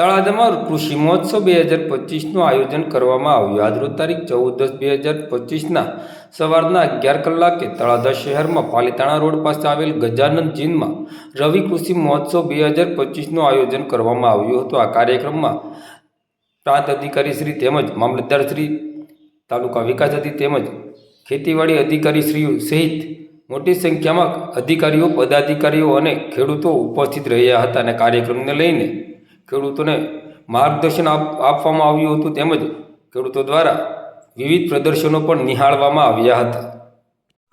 તળાજામાં કૃષિ મહોત્સવ બે હજાર પચીસનું આયોજન કરવામાં આવ્યું. આજરોજ તારીખ ચૌદ દસ બે હજાર પચીસના સવારના અગિયાર કલાકે તળાજા શહેરમાં પાલીતાણા રોડ પાસે આવેલ ગજાનંદ જીનમાં રવિ કૃષિ મહોત્સવ બે હજાર પચીસનું આયોજન કરવામાં આવ્યું હતું. આ કાર્યક્રમમાં પ્રાંત અધિકારી શ્રી તેમજ મામલતદાર શ્રી તાલુકા વિકાસ અધિકારી તેમજ ખેતીવાડી અધિકારી શ્રીઓ સહિત મોટી સંખ્યામાં અધિકારીઓ, પદાધિકારીઓ અને ખેડૂતો ઉપસ્થિત રહ્યા હતા અને કાર્યક્રમને લઈને ખેડૂતોને માર્ગદર્શન આપ- આપવામાં આવ્યું હતું તેમજ ખેડૂતો દ્વારા વિવિધ પ્રદર્શનો પણ નિહાળવામાં આવ્યા હતા.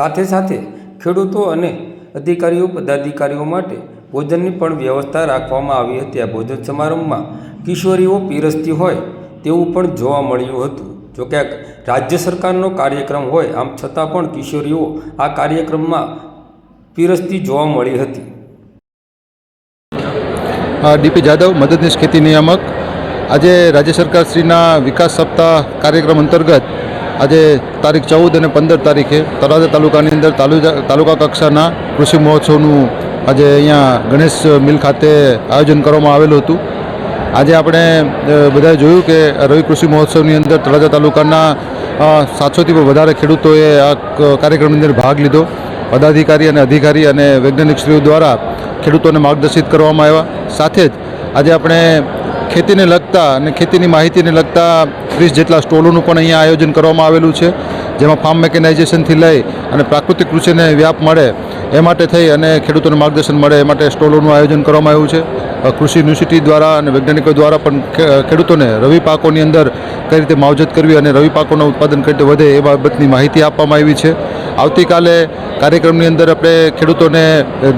સાથે સાથે ખેડૂતો અને અધિકારીઓ, પદાધિકારીઓ માટે ભોજનની પણ વ્યવસ્થા રાખવામાં આવી હતી. આ ભોજન સમારંભમાં કિશોરીઓ પીરસતી હોય તેવું પણ જોવા મળ્યું હતું. જોકે આ રાજ્ય સરકારનો કાર્યક્રમ હોય, આમ છતાં પણ કિશોરીઓ આ કાર્યક્રમમાં પીરસતી જોવા મળી હતી. ડીપી જાદવ મદદનીશ ખેતી નિયામક. આજે રાજ્ય સરકારશ્રીના વિકાસ સપ્તાહ કાર્યક્રમ અંતર્ગત આજે તારીખ ચૌદ અને પંદર તારીખે તળાજા તાલુકાની અંદર તાલુકા કક્ષાના કૃષિ મહોત્સવનું આજે અહીંયા ગણેશ મિલ ખાતે આયોજન કરવામાં આવેલું હતું. આજે આપણે બધાએ જોયું કે રવિ કૃષિ મહોત્સવની અંદર તળાજા તાલુકાના સાતસોથી પણ વધારે ખેડૂતોએ આ કાર્યક્રમની અંદર ભાગ લીધો. પદાધિકારી અને અધિકારી અને વૈજ્ઞાનિકશ્રીઓ દ્વારા ખેડૂતોને માર્ગદર્શિત કરવામાં આવ્યા. સાથે જ આજે આપણે ખેતીને લગતા અને ખેતીની માહિતીને લગતા ત્રીસ જેટલા સ્ટોલોનું પણ અહીંયા આયોજન કરવામાં આવેલું છે, જેમાં ફાર્મ મેકેનાઇઝેશનથી લઈ અને પ્રાકૃતિક કૃષિને વ્યાપ મળે એ માટે થઈ અને ખેડૂતોને માર્ગદર્શન મળે એ માટે સ્ટોલોનું આયોજન કરવામાં આવ્યું છે. કૃષિ યુનિવર્સિટી દ્વારા અને વૈજ્ઞાનિકો દ્વારા પણ ખેડૂતોને રવિ પાકોની અંદર કઈ રીતે માવજત કરવી અને રવિ પાકોનું ઉત્પાદન કઈ રીતે વધે એ બાબતની માહિતી આપવામાં આવી છે. આવતીકાલે કાર્યક્રમની અંદર આપણે ખેડૂતોને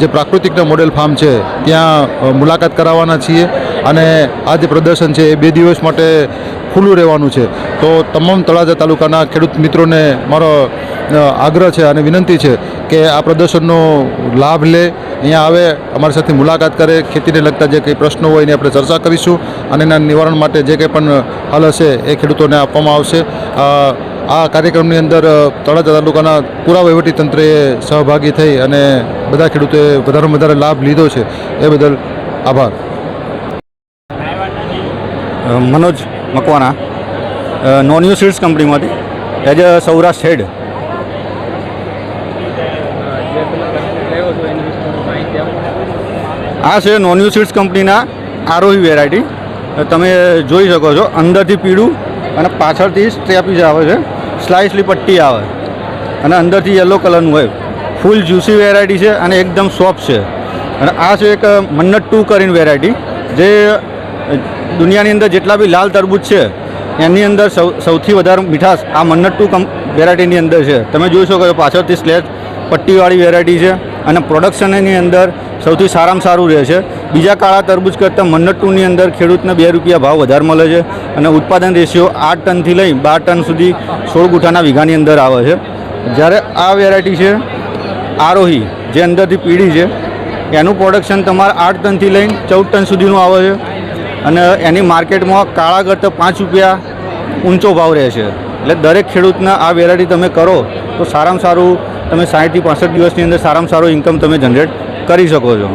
જે પ્રાકૃતિકના મોડેલ ફાર્મ છે, ત્યાં મુલાકાત કરાવવાના છીએ અને આ જે પ્રદર્શન છે એ બે દિવસ માટે ખુલ્લું રહેવાનું છે. તો તમામ તળાજા તાલુકાના ખેડૂત મિત્રોને મારો આગ્રહ છે અને વિનંતી છે કે આ પ્રદર્શનનો લાભ લે. અહીંયા આવે, અમારી સાથે મુલાકાત કરે. ખેતીને લગતા જે કંઈ પ્રશ્નો હોય એની આપણે ચર્ચા કરીશું અને એના નિવારણ માટે જે કંઈ પણ હલ હશે એ ખેડૂતોને આપવામાં આવશે. આ કાર્યક્રમની અંદર તળાજા તાલુકાના પૂરા વહીવટી તંત્રએ સહભાગી થઈ અને બધા ખેડૂતોએ વધારેમાં વધારે લાભ લીધો છે. એ બદલ આભાર. Manoj Makwana Known You seeds કંપનીમાંથી. As a Saurashtra head. આ છે નોનયુ સીડ્સ કંપનીના આરોહી વેરાયટી. તમે જોઈ શકો છો, અંદરથી પીળું અને પાછળથી સ્ટ્રેપીસ આવે છે સ્લાઇસલી પટ્ટી આવે. અને અંદરથી યલો કલરનું હોય. ફૂલ જ્યુસી વેરાયટી છે અને એકદમ સોફ્ટ છે. અને આ છે એક મન્નત ટુ કરીને વેરાયટી, જે દુનિયાની અંદર જેટલા બી લાલ તરબૂચ છે, એની અંદર સૌ, સૌથી વધારે મીઠાશ આ મન્નટ ટુ વેરાયટીની અંદર છે. તમે જોઈ શકો છો પાછળથી સ્લેટ પટ્ટીવાળી વેરાયટી છે. અને પ્રોડક્શનની અંદર સૌથી સારામાં સારું રહે છે. બીજા કાળા તરબૂચ કરતાં મન્નટ ટુની અંદર ખેડૂતને બે રૂપિયા ભાવ વધારે મળે છે અને ઉત્પાદન રેશિયો આઠ ટનથી લઈ બાર ટન સુધી સોળ ગુઠાના વીઘાની અંદર આવે છે. જ્યારે આ વેરાયટી છે, આરોહી, જે અંદરથી પીળી છે, એનું પ્રોડક્શન તમારે આઠ ટનથી લઈને ચૌદ ટન સુધીનું આવે છે. અને એની માર્કેટમાં કાળા કરતાં પાંચ રૂપિયા ઊંચો ભાવ રહે છે. એટલે દરેક ખેડૂતને આ વેરાયટી તમે કરો તો સારામાં સારું તમે સાઠથી પાસઠ દિવસની અંદર સારામાં સારું ઇન્કમ તમે જનરેટ કરી શકો છો.